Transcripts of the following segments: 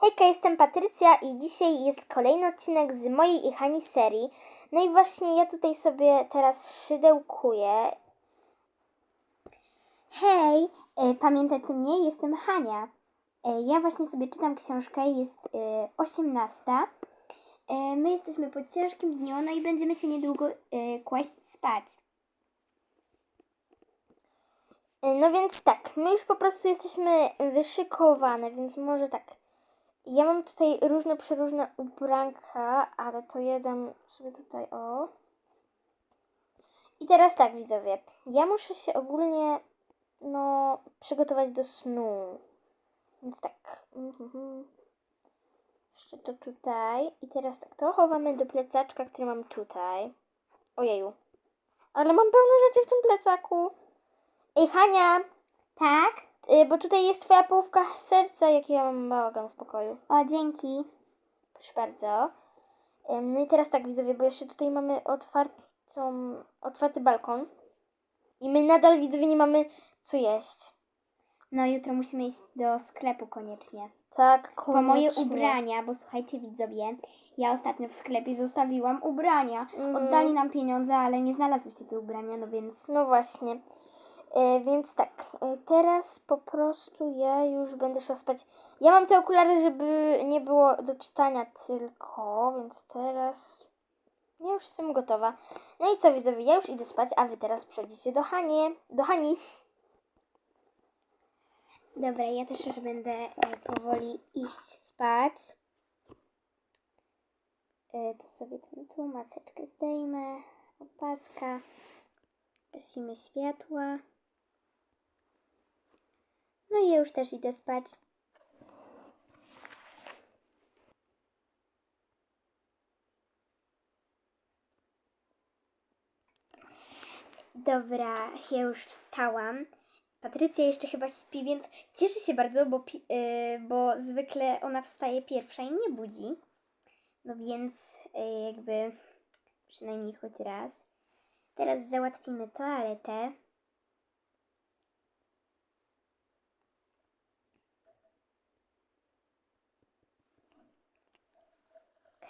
Hejka, jestem Patrycja i dzisiaj jest kolejny odcinek z mojej i Hani serii. No i właśnie ja tutaj sobie teraz szydełkuję. Hej, y, pamiętacie mnie? Jestem Hania. Y, ja właśnie sobie czytam książkę, jest y, 18. Y, my jesteśmy po ciężkim dniu, no i będziemy się niedługo kłaść spać. No więc tak, my już po prostu jesteśmy wyszykowane, więc może tak. Ja mam tutaj różne przeróżne ubranka, ale to je dam sobie tutaj o. I teraz tak, widzowie. Ja muszę się ogólnie, no, przygotować do snu. Więc tak. Mhm. Jeszcze to tutaj. I teraz tak, to chowamy do plecaczka, który mam tutaj. Ojeju. Ale mam pełno rzeczy w tym plecaku. Ej, Hania! Tak? Y, bo tutaj jest twoja połówka serca, jaki ja mam bałagan w pokoju. O, dzięki. Proszę bardzo. Ym, No i teraz tak, widzowie, bo jeszcze tutaj mamy otwartą, otwarty balkon. I my nadal, widzowie, nie mamy co jeść. No jutro musimy iść do sklepu koniecznie. Tak, Po moje ubrania, bo słuchajcie widzowie, ja ostatnio w sklepie zostawiłam ubrania. Mhm. Oddali nam pieniądze, ale nie znalazłyście te ubrania, no więc No właśnie. E, więc tak, e, teraz po prostu ja już będę szła spać. Ja mam te okulary, żeby nie było do czytania tylko, więc teraz ja już jestem gotowa. No i co widzowie, ja już idę spać, a wy teraz przechodzicie do Hanie, do Hani. dobra, ja też już będę e, powoli iść spać. To sobie tu maseczkę zdejmę, opaska, gasimy światła. No i ja już też idę spać. Dobra, ja już wstałam. Patrycja jeszcze chyba śpi, więc cieszę się bardzo, bo, yy, bo zwykle ona wstaje pierwsza i mnie budzi. No więc yy, jakby przynajmniej choć raz. Teraz załatwimy toaletę.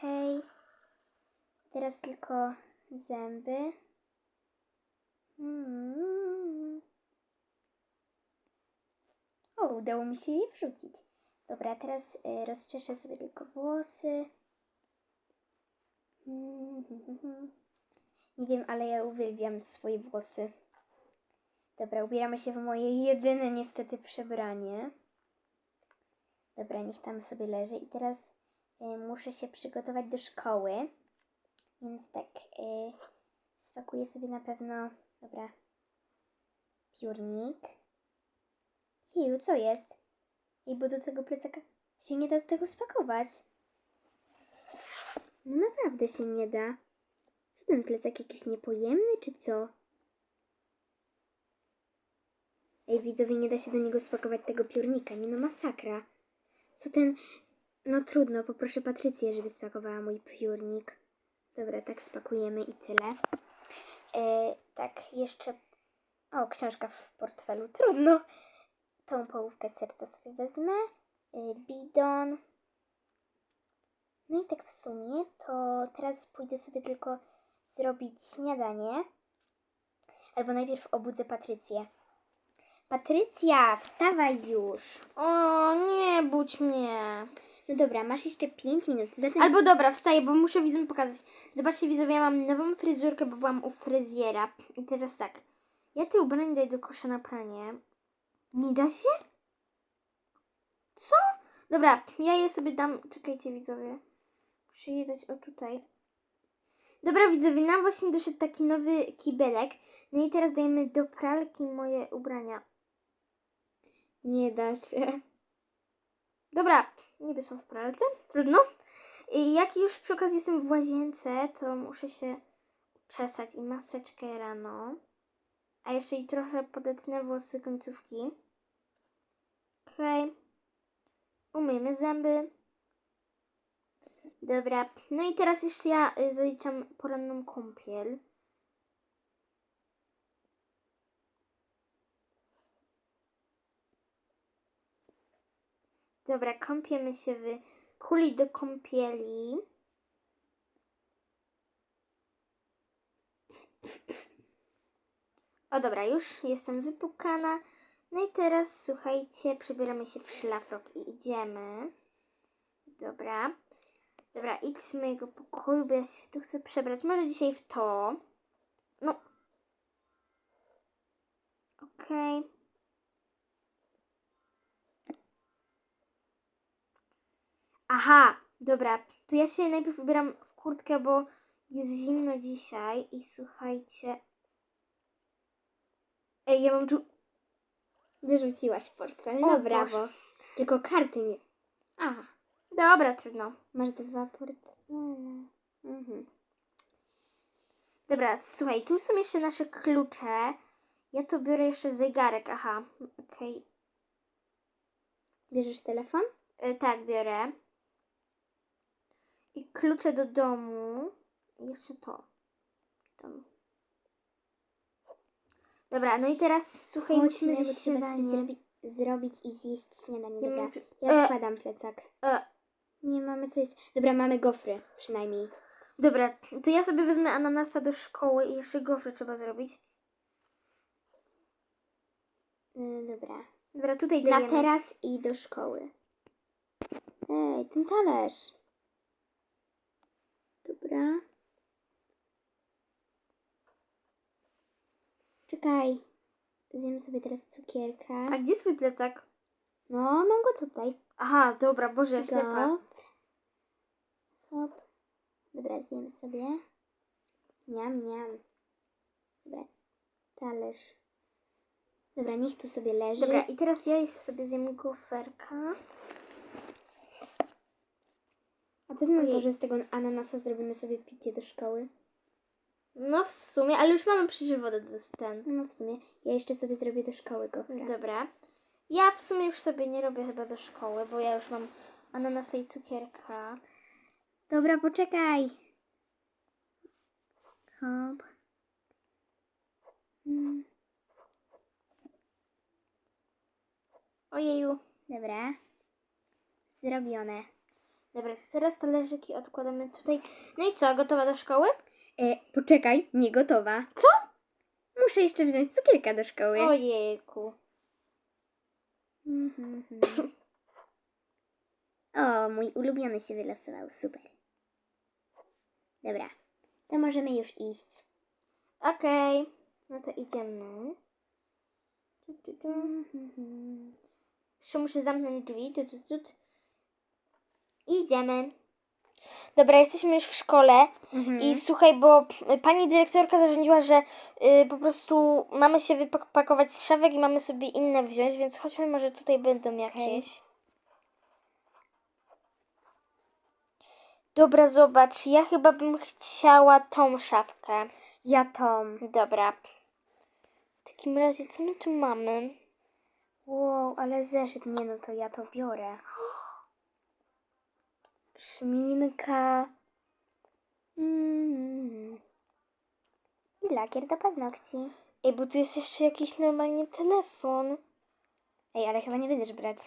Okej. Teraz tylko zęby. Mm. O, udało mi się je wrzucić. Dobra, teraz y, rozczeszę sobie tylko włosy. Mm, Nie wiem, ale ja uwielbiam swoje włosy. Dobra, ubieramy się w moje jedyne niestety przebranie. Dobra, niech tam sobie leży. I teraz muszę się przygotować do szkoły. Więc tak, y, spakuję sobie na pewno, dobra, piórnik. Hiu, co jest? Ej, bo do tego plecaka się nie da do tego spakować. No naprawdę się nie da. Co ten plecak jakiś niepojemny, czy co? Ej, widzowie, nie da się do niego spakować tego piórnika. Nie no, masakra. Co ten... No trudno, poproszę Patrycję, żeby spakowała mój piórnik. Dobra, tak spakujemy i tyle. E, tak, jeszcze... O, książka w portfelu. Trudno. Tą połówkę serca sobie wezmę. Y, bidon. No i tak w sumie to teraz pójdę sobie tylko zrobić śniadanie. Albo najpierw obudzę Patrycję. Patrycja, wstawaj już. O, nie budź mnie. No dobra, masz jeszcze 5 minut. Zatem... Albo dobra, wstaję, bo muszę widzom pokazać. Zobaczcie, widzowie, ja mam nową fryzurkę, bo byłam u fryzjera. I teraz tak, ja te ubrania daję do kosza na pranie. Nie da się? Co? Dobra, ja je sobie dam. Czekajcie, widzowie. Muszę je dać o tutaj. Dobra, widzowie, nam właśnie doszedł taki nowy kibelek. No i teraz dajemy do pralki moje ubrania. Nie da się. Dobra, niby są w pralce, trudno. I jak już przy okazji jestem w łazience, to muszę się czesać i maseczkę rano. A jeszcze i trochę podetnę włosy końcówki. Okej. Umyjmy zęby. Dobra, no i teraz jeszcze ja y, zaliczam poranną kąpiel. Dobra, kąpiemy się w kuli do kąpieli. O dobra, już jestem wypukana. No i teraz słuchajcie, przebieramy się w szlafrok i idziemy. Dobra. Dobra, idź z mojego pokoju, bo ja się tu chcę przebrać. Może dzisiaj w to. No. Okej. Aha, dobra. To ja się najpierw ubieram w kurtkę, bo jest zimno dzisiaj i słuchajcie. Ej, ja mam tu. Wyrzuciłaś portfel. O No brawo. Boże. Tylko karty nie. Aha. Dobra, trudno. Masz dwa portfele. Mhm. Dobra, słuchaj, tu są jeszcze nasze klucze. Ja tu biorę jeszcze zegarek. Aha, okej. Bierzesz telefon? Y, Tak, biorę. I klucze do domu. I jeszcze to. Dom. Dobra, no i teraz słuchaj, musimy Chodźmy, bo zjeść trzeba sobie śniadanie. zrobi- zrobić i zjeść śniadanie. Ja Dobra, mam- ja e. odkładam plecak. E, Nie mamy co jest. Dobra, mamy gofry przynajmniej. dobra, to ja sobie wezmę ananasa do szkoły i jeszcze gofry trzeba zrobić. Y, dobra. Dobra, tutaj Na dajemy. teraz i do szkoły. Ej, ten talerz. Dobra. Czekaj. Zjem sobie teraz cukierka. A gdzie twój plecak? No, mam go tutaj. Aha, dobra, Boże, ja ślepa. Hop. Dobra, zjem sobie. Niam, niam. Dobra. Talerz. Dobra, niech tu sobie leży. Dobra, i teraz ja jeszcze sobie zjem goferka. A co ty na to, Ojej. że z tego ananasa zrobimy sobie picie do szkoły? No w sumie, ale już mamy przecież wodę do ten. No w sumie. Ja jeszcze sobie zrobię do szkoły gofra. Dobra. Ja w sumie już sobie nie robię chyba do szkoły, bo ja już mam ananasa i cukierka. Dobra, poczekaj. Hop. Mm, Ojeju. dobra. Zrobione. Dobra, teraz talerzyki odkładamy tutaj. No i co, gotowa do szkoły? E, poczekaj, nie gotowa. Co? Muszę jeszcze wziąć cukierka do szkoły. Ojejku. Mhm, mhm. O, mój ulubiony się wylosował. Super. Dobra, to możemy już iść. Okej. No to idziemy. Tu, tu, tu. Mhm. Jeszcze muszę zamknąć drzwi. Tu, tu, tu. Idziemy. Dobra, jesteśmy już w szkole. Mhm. I słuchaj, bo y, pani dyrektorka zarządziła, że y, po prostu mamy się wypakować z szafek i mamy sobie inne wziąć, więc chodźmy, może tutaj będą jakieś. Dobra, zobacz, ja chyba bym chciała tą szafkę. Ja Tom. Dobra. W takim razie, co my tu mamy? Wow, ale zeszyt. Nie no, to ja to biorę. Szminka. Mm. I lakier do paznokci. Ej, bo tu jest jeszcze jakiś normalnie telefon. Ej, ale chyba nie będziesz brać.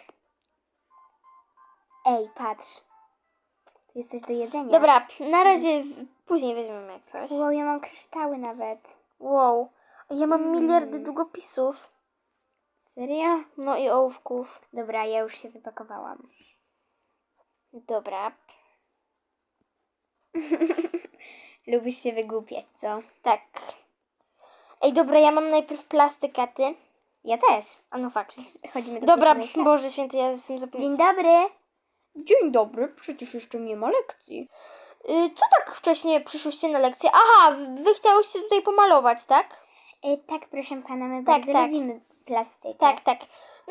Ej, patrz. Tu jest coś do jedzenia. Dobra, na razie później weźmiemy jak coś. Wow, ja mam kryształy nawet. Wow. Ja mam Mm. miliardy długopisów. Serio? No i ołówków. Dobra, ja już się wypakowałam. Dobra. Lubisz się wygłupiać, co? Tak. Ej, dobra, ja mam najpierw plastykaty. Ja też. A no fakt. Chodzimy do Dobra, tej samej klasy. Boże święty, ja jestem zapomniana. Dzień dobry. Dzień dobry, przecież jeszcze nie ma lekcji. Y, co tak wcześnie przyszłyście na lekcję? Aha, wy chciałyście tutaj pomalować, tak? E, tak, proszę pana, my Tak, bardzo tak. lubimy plastykę. Tak, tak.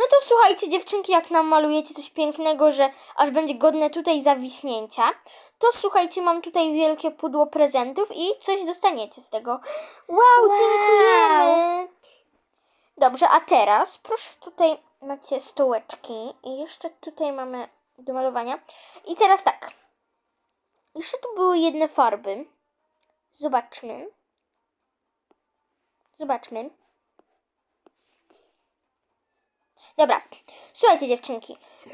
No to słuchajcie, dziewczynki, jak nam malujecie coś pięknego, że aż będzie godne tutaj zawiśnięcia, to słuchajcie, mam tutaj wielkie pudło prezentów i coś dostaniecie z tego. Wow, Wow. dziękujemy! Dobrze, a teraz proszę tutaj macie stołeczki i jeszcze tutaj mamy do malowania. I teraz tak. Jeszcze tu były jedne farby. Zobaczmy. Zobaczmy. Dobra, słuchajcie dziewczynki. Y,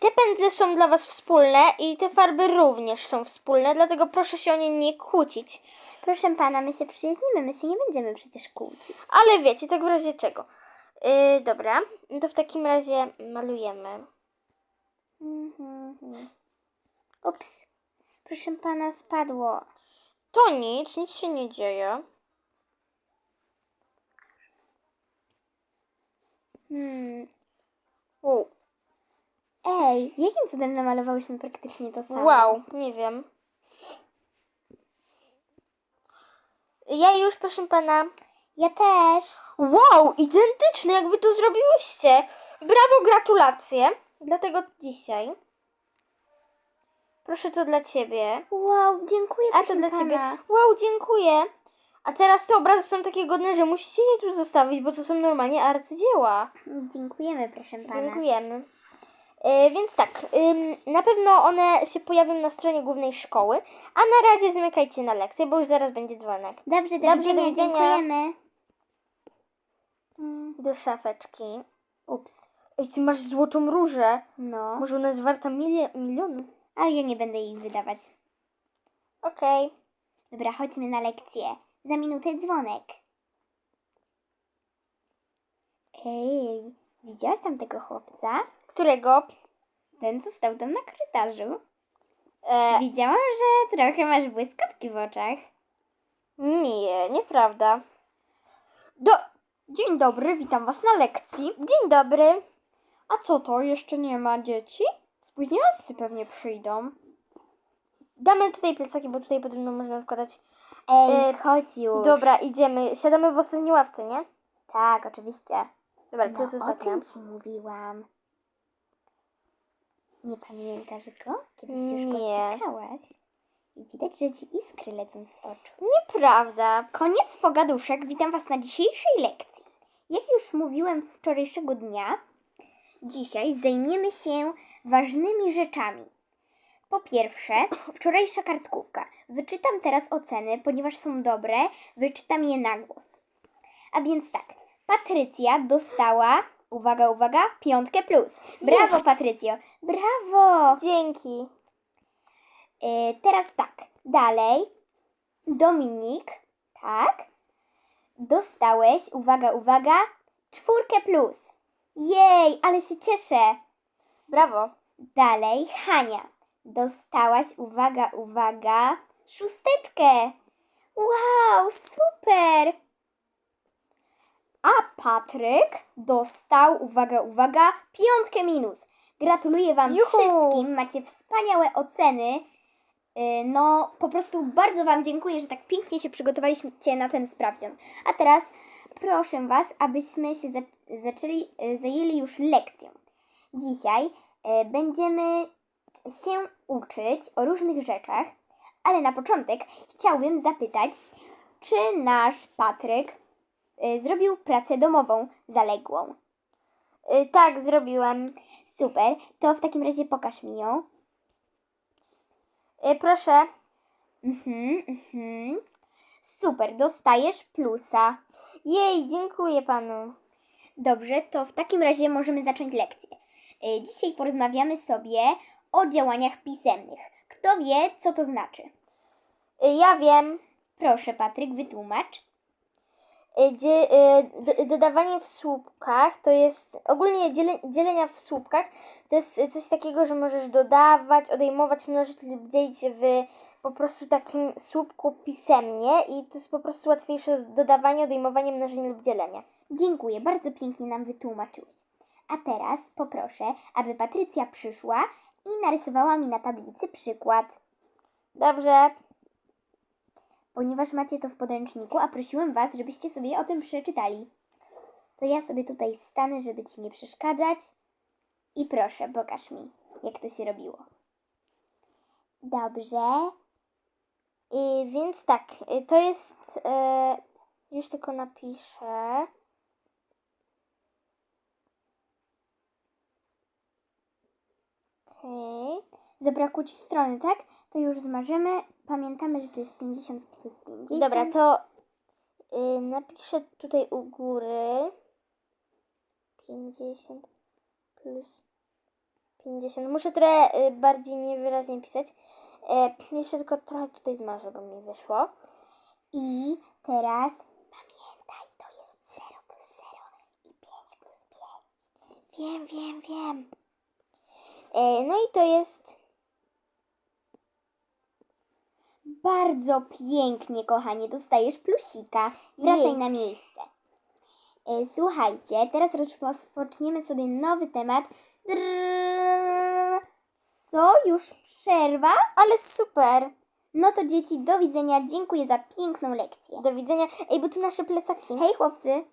te pędzle są dla Was wspólne i te farby również są wspólne, dlatego proszę się o nie nie kłócić. Proszę pana, my się przyjaźnimy, my się nie będziemy przecież kłócić. Ale wiecie, tak w razie czego. Y, dobra, to w takim razie malujemy. Mhm. Ups. Proszę pana, spadło. To nic, nic się nie dzieje. Hmm. U, Ej, jakim cudem namalowałyśmy praktycznie to samo? wow, nie wiem. Ja już, proszę pana. Ja też. Wow, identyczne, jak wy to zrobiłyście. Brawo, gratulacje. Dlatego dzisiaj. Proszę to dla ciebie. Wow, dziękuję A to dla pana. ciebie. Wow, dziękuję. A teraz te obrazy są takie godne, że musicie je tu zostawić, bo to są normalnie arcydzieła. Dziękujemy, proszę pana. Dziękujemy. E, więc tak, na pewno one się pojawią na stronie głównej szkoły, a na razie zmykajcie na lekcję, bo już zaraz będzie dzwonek. Dobrze, do Dobrze, widzenia, do widzenia. dziękujemy. Do szafeczki. Ups. Ej, ty masz złotą różę. No, Może ona jest warta milia- milionu? ale ja nie będę ich wydawać. Okej. Dobra, chodźmy na lekcję. Za minutę dzwonek. Ej, widziałaś tam tego chłopca? Którego? Ten, co stał tam na korytarzu. E, Widziałam, że trochę masz błyskotki w oczach. nie, nieprawda. Do... Dzień dobry, witam Was na lekcji. Dzień dobry. A co to, jeszcze nie ma dzieci? Spóźnialscy pewnie przyjdą. Damy tutaj plecaki, bo tutaj podobno można wkładać. Ej, chodź już. Dobra, idziemy. Siadamy w ostatniej ławce, nie? Tak, oczywiście. Dobra, No, to jest o ostatnia. tym ci mówiłam. Nie pamiętasz go? Kiedyś już go Nie. spotkałaś. I widać, że ci iskry lecą z oczu. Nieprawda. Koniec pogaduszek. Witam Was na dzisiejszej lekcji. Jak już mówiłem wczorajszego dnia, dzisiaj zajmiemy się ważnymi rzeczami. Po pierwsze, wczorajsza kartkówka. Wyczytam teraz oceny, ponieważ są dobre, wyczytam je na głos. A więc tak, Patrycja dostała, uwaga, uwaga, piątkę plus. Brawo, Jest. Patrycjo, brawo! Dzięki. E, teraz tak, dalej. Dominik, tak. Dostałeś, uwaga, uwaga, czwórkę plus. Jej, ale się cieszę. Brawo. Dalej, Hania. Dostałaś, uwaga, uwaga, szósteczkę. Wow, super. A Patryk dostał, uwaga, uwaga, piątkę minus. Gratuluję Wam Juhu. wszystkim, macie wspaniałe oceny. Yy, No, po prostu bardzo Wam dziękuję, że tak pięknie się przygotowaliście na ten sprawdzian. A teraz proszę Was, abyśmy się za- zaczęli, yy, zajęli już lekcją. Dzisiaj yy, będziemy się uczyć o różnych rzeczach, ale na początek chciałbym zapytać, czy nasz Patryk y, zrobił pracę domową zaległą? Y, tak, zrobiłem. Super, to w takim razie pokaż mi ją. Y, proszę. Mhm, mhm. Super, dostajesz plusa. Jej, dziękuję panu. Dobrze, to w takim razie możemy zacząć lekcję. Y, Dzisiaj porozmawiamy sobie o działaniach pisemnych. Kto wie, co to znaczy? Y, ja wiem. Proszę, Patryk, wytłumacz. Y, dzie, y, do, dodawanie w słupkach to jest ogólnie dziele, dzielenia w słupkach to jest coś takiego, że możesz dodawać, odejmować, mnożyć lub dzielić w po prostu takim słupku pisemnie i to jest po prostu łatwiejsze dodawanie, odejmowanie, mnożenie lub dzielenie. Dziękuję, bardzo pięknie nam wytłumaczyłeś. A teraz poproszę, aby Patrycja przyszła i narysowała mi na tablicy przykład. Dobrze. Ponieważ macie to w podręczniku, a prosiłem Was, żebyście sobie o tym przeczytali. To ja sobie tutaj stanę, żeby Ci nie przeszkadzać. I proszę, pokaż mi, jak to się robiło. Dobrze. I więc tak, y, to jest. y, już tylko napiszę. Okej. Zabrakło Ci strony, tak? To już zmarzymy. Pamiętamy, że to jest 50 plus 50. Dobra, to y, napiszę tutaj u góry 50 plus 50. Muszę trochę y, bardziej niewyraźnie pisać. E, jeszcze tylko trochę tutaj zmarzę, bo mi wyszło. I teraz pamiętaj, to jest 0 plus 0 i 5 plus 5. Wiem, wiem, wiem. E, no i to jest. Bardzo pięknie, kochanie, dostajesz plusika. Wracaj Jej. na miejsce. E, Słuchajcie, teraz rozpoczniemy sobie nowy temat. Co? Już przerwa? Ale super. No to dzieci, do widzenia. Dziękuję za piękną lekcję. Do widzenia. Ej, bo tu nasze plecaki. Hej chłopcy.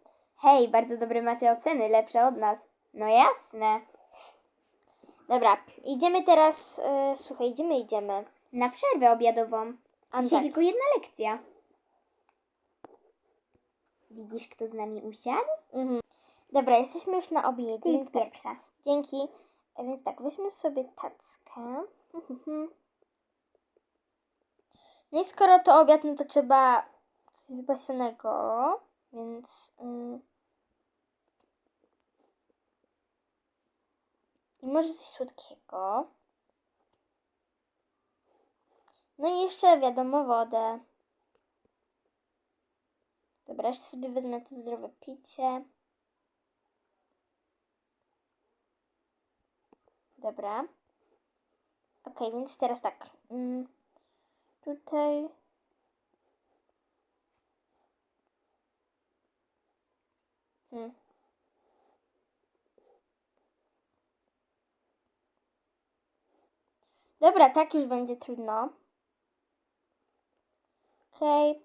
Hej, bardzo dobre macie oceny, lepsze od nas. No jasne. Dobra, idziemy teraz. E, słuchaj, idziemy, idziemy. Na przerwę obiadową. A Dzisiaj tak. tylko jedna lekcja. Widzisz, kto z nami usiadł? Mhm. Dobra, jesteśmy już na obiedzie. Ty idź więc tak, pierwsza. Dzięki. E, Więc tak, weźmy sobie tackę. Mhm. No i skoro to obiad, no to trzeba coś wypasionego, więc... Mm, I może coś słodkiego. No i jeszcze wiadomo wodę. Dobra, jeszcze sobie wezmę to zdrowe picie. Dobra. Ok, więc teraz tak. Mm, tutaj. Hmm. Dobra, tak już będzie trudno. Okej.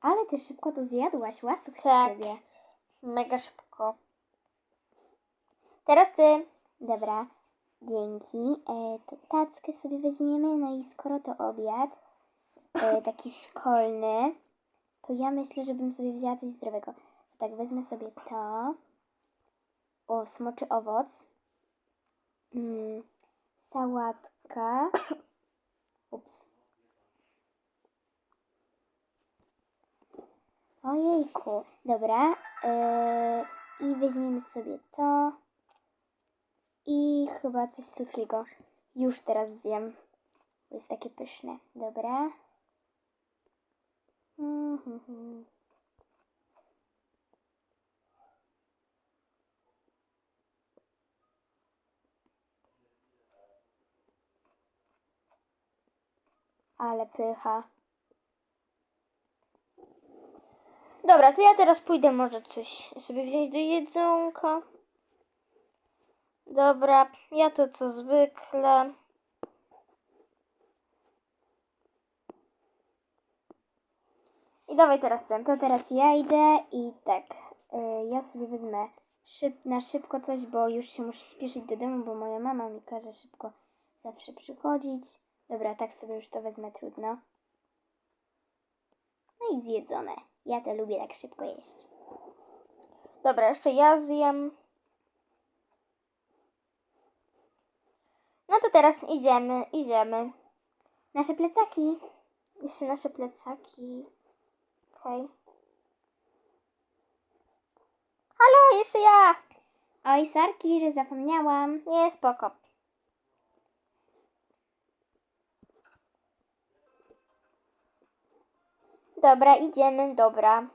Ale ty szybko to zjadłaś, łasuch Tak. z ciebie. Mega szybko. Teraz ty. Dobra, dzięki. E, to tackę sobie weźmiemy, no i skoro to obiad, e, taki szkolny, to ja myślę, żebym sobie wzięła coś zdrowego. Tak, wezmę sobie to. O, smoczy owoc. Mm, sałatka. Ups. Ojejku. Dobra. e, I weźmiemy sobie to. I chyba coś słodkiego. Już teraz zjem. Jest takie pyszne. Dobra. Mhm. Ale pycha. Dobra, to ja teraz pójdę może coś sobie wziąć do jedzonka. Dobra, ja to co zwykle. I dawaj teraz ten. To teraz ja idę i tak. y, ja sobie wezmę szyb, na szybko coś, bo już się muszę śpieszyć do domu, bo moja mama mi każe szybko zawsze przychodzić. Dobra, tak sobie już to wezmę, trudno. No i zjedzone. Ja to lubię tak szybko jeść. Dobra, jeszcze ja zjem. No to teraz idziemy, idziemy. Nasze plecaki. Jeszcze nasze plecaki. Okej. Halo, jeszcze ja! Oj, sarki, że zapomniałam. Nie, spoko. Dobra, idziemy, dobra.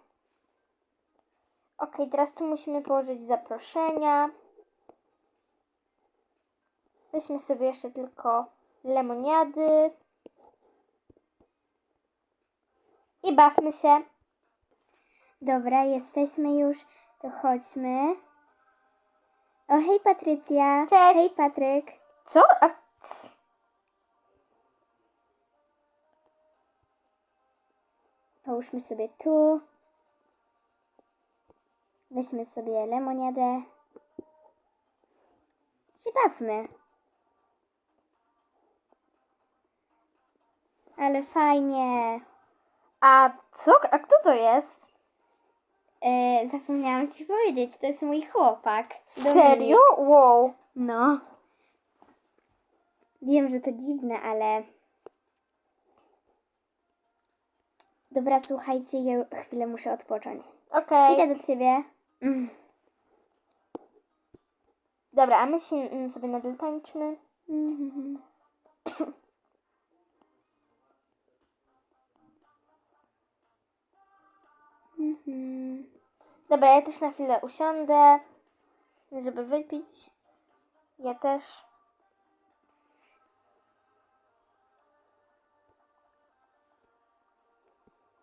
Ok, teraz tu musimy położyć zaproszenia. Weźmy sobie jeszcze tylko lemoniady. I bawmy się. Dobra, jesteśmy już, to chodźmy. O, hej Patrycja. Cześć. Hej Patryk. Co? A... Połóżmy sobie tu. Weźmy sobie lemoniadę. Się bawmy. Ale fajnie. A co? A kto to jest? E, zapomniałam ci powiedzieć, to jest mój chłopak. Serio? Wow. No. Wiem, że to dziwne, ale. Dobra, słuchajcie, ja chwilę muszę odpocząć. Okej. Idę do ciebie. Mm. Dobra, a my się mm, sobie nadal tańczmy. Mhm. Mhm. Dobra, ja też na chwilę usiądę, żeby wypić. Ja też.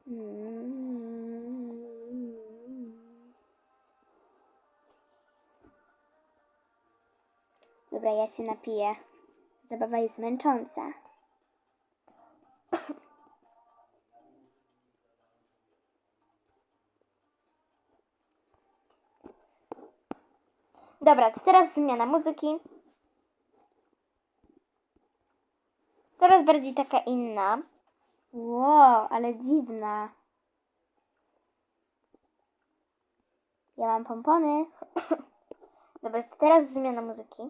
Dobra, ja się napiję. Zabawa jest męcząca. Dobra, to teraz zmiana muzyki. Teraz bardziej taka inna. Wow, ale dziwna. Ja mam pompony. Dobra, to teraz zmiana muzyki.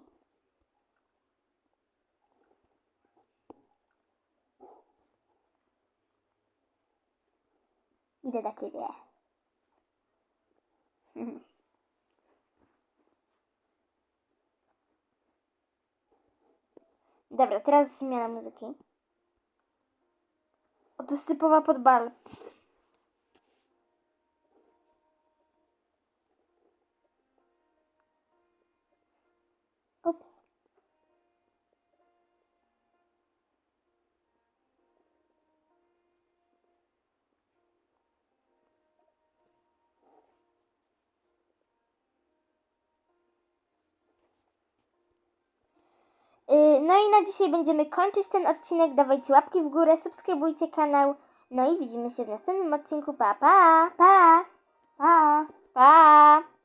Idę do ciebie. Dobra, teraz zmiana muzyki. Typowa pod bal. No i na dzisiaj będziemy kończyć ten odcinek. Dawajcie łapki w górę, subskrybujcie kanał. No i widzimy się w następnym odcinku. Pa, pa! Pa! Pa! Pa!